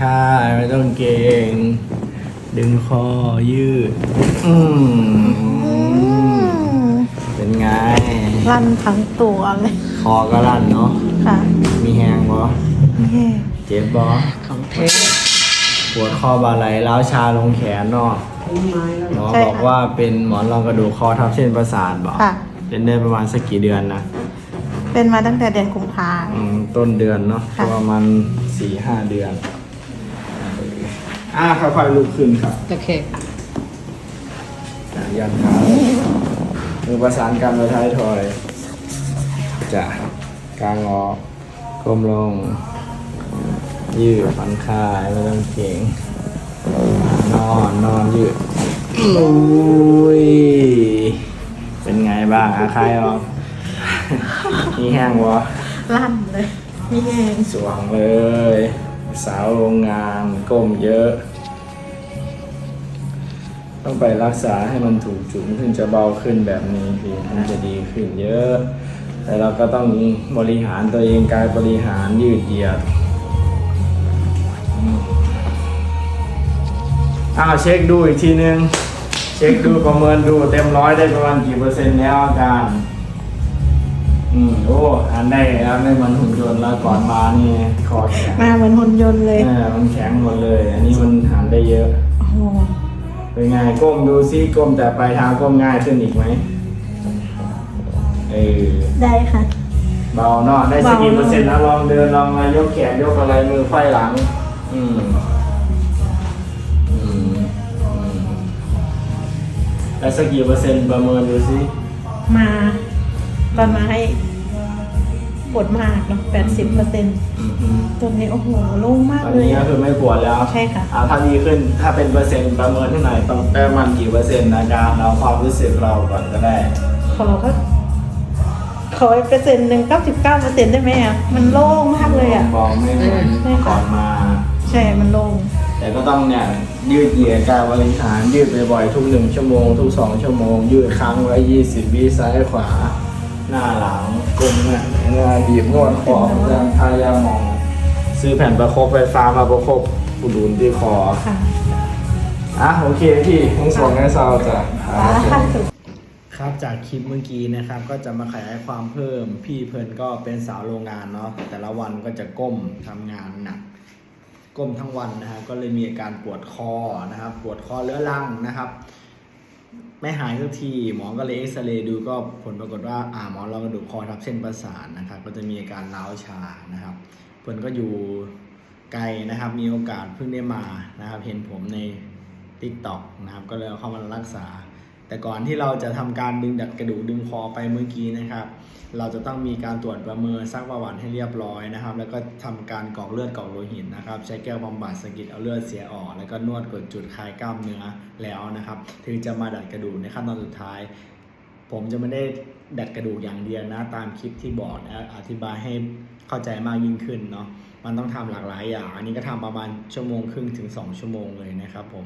คลายไม่ต้องเกรงดึงคอยืด อืมเป็นไง ลั่นทั้งตัวเลยคอก็ลั่นเนาะ ค่ะมีแหงบ่นี่เจ็บบ่ปวดคอบาไหลล้าวชาลงแขนเนาะหมอบอกว่าเป็นหมอนรองกระดูกคอทับเส้นประสาทบ่ค่ะ เป็นได้ประมาณสักกี่เดือนนะ เป็นมาตั้งแต่เดือนกุมภา อืมต้นเดือนเนาะค่ะ ประมาณสี่ห้าเดือน อ่าค่อยๆลุกขึ้นครับโอเคอะยันขามือประสานกันไปท้ายทอยจะกลางออกก้มลง ยืดผ่อนคลายไม่ต้องเก่งนอนนอนยืดอุ้ยเป็นไงบ้างอาคายออกมีแห้งวะลั่นเลยมีเองสว่างเลย สาวโรงงานก้มเยอะ ต้องไปรักษาให้มันถูกจุดถึงจะเบาขึ้นแบบนี้พี่มันจะดีขึ้นเยอะ แต่เราก็ต้องบริหารตัวเองกายบริหารยืดเหยียดอ้าวเช็คดูอีกทีนึง เช็คดูประเมินดูเต็มร้อยได้ประมาณกี่เปอร์เซ็นต์แล้วอาการ อืมโอ้อ่านได้แล้วไม่เหมือนหุ่นยนต์แล้วก่อนมานี่คอแข็งมาเหมือนหุ่นยนต์เลยเออมันแข็งหมดเลย อันนี้มันหานได้เยอะโอ้โหเป็นไงก้มดูซิก้มแต่ปลายเท้าก้มง่ายขึ้นอีกไหมเออได้ค่ะ เบาเนาะได้สักกี่เบาเปอร์เซ็นต์นะลองเดินลองมายกแขนยกอะไรมือไขว้หลัง อืมอืมอืมได้สักกี่เปอร์เซ็นต์ประเมินดูซิมา ตอนมาให้ปวดมากเนาะแปดสิบเปอร์เซ็นต์อืมอืมตรงนี้โอ้โหโล่งมากตอนเลยนี้ก็คือไม่ปวดแล้วใช่ค่ะ อ่าถ้าดีขึ้นถ้าเป็นเปอร์เซ็นต์ประเมินที่ไหนต้องแป้มันกี่เปอร์เซ็นต์อาการเราความรู้สึกเราก่อนก็ได้ ขอก็ขออีกเปอร์เซ็นต์หนึ่งเก้าสิบเก้าเปอร์เซ็นต์ได้ไหมอะ มันโล่งมากเลยอะ มองไม่เหมือนใช่ค่ะ ก่อนมา ใช่ มันโล่ง แต่ก็ต้องเนี่ยยืดเหยียดกายบริหารยืดบ่อยๆทุกหนึ่งชั่วโมง ทุกสองชั่วโมง ยืดค้างไว้ยี่สิบวิซ้ายขวา หน้าหลังกลมเนี่ยหน้าบีบนวดคอจะทายาหมอง ซื้อแผ่นประคบไฟฟ้ามาประคบอุดหนุนที่คอค่ะอะโอเคพี่ทั้งสองให้เซาจ้ะล่าสุดครับจากคลิปเมื่อกี้นะครับก็จะมาขยายความเพิ่มพี่เพิ่นก็เป็นสาวโรงงานเนาะแต่ละวันก็จะก้มทำงานหนักก้มทั้งวันนะครับก็เลยมีอาการปวดคอนะครับ ปวดคอเรื้อรังนะครับ ไม่หายสักที หมอก็เลยเอ็กซเรย์ดูก็ผลปรากฏว่าอ่าหมอนรองกระดูกคอทับเส้นประสาทนะครับ ก็จะมีอาการร้าวชานะครับ เพิ่นก็อยู่ไกลนะครับ มีโอกาสเพิ่งได้มานะครับ เห็นผมใน t ิ k t o k นะครับ ก็เลยเข้ามารักษา แต่ก่อนที่เราจะทำการดึงดัดกระดูกดึงคอไปเมื่อกี้นะครับ เราจะต้องมีการตรวจประเมินซักประวัติให้เรียบร้อยนะครับ แล้วก็ทำการกรอกเลือดกรอกโลหิตนะครับ ใช้แก้วบำบัดสะกิดเอาเลือดเสียออก แล้วก็นวดกดจุดคลายกล้ามเนื้อแล้วนะครับ ถึงจะมาดัดกระดูกในขั้นตอนสุดท้าย ผมจะไม่ได้ดัดกระดูกอย่างเดียวนะ ตามคลิปที่บอกนะอธิบายให้เข้าใจมากยิ่งขึ้นเนาะ มันต้องทำหลากหลายอย่าง อันนี้ก็ทำประมาณชั่วโมงครึ่งถึง 2 ชั่วโมงเลยนะครับผม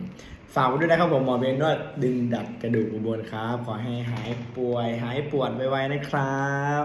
ฝากไว้ด้วยนะครับผมหมอเบนด้วยดึงดัดกระดูกอุบลครับ ขอให้หายป่วย หายปวดไวๆนะครับ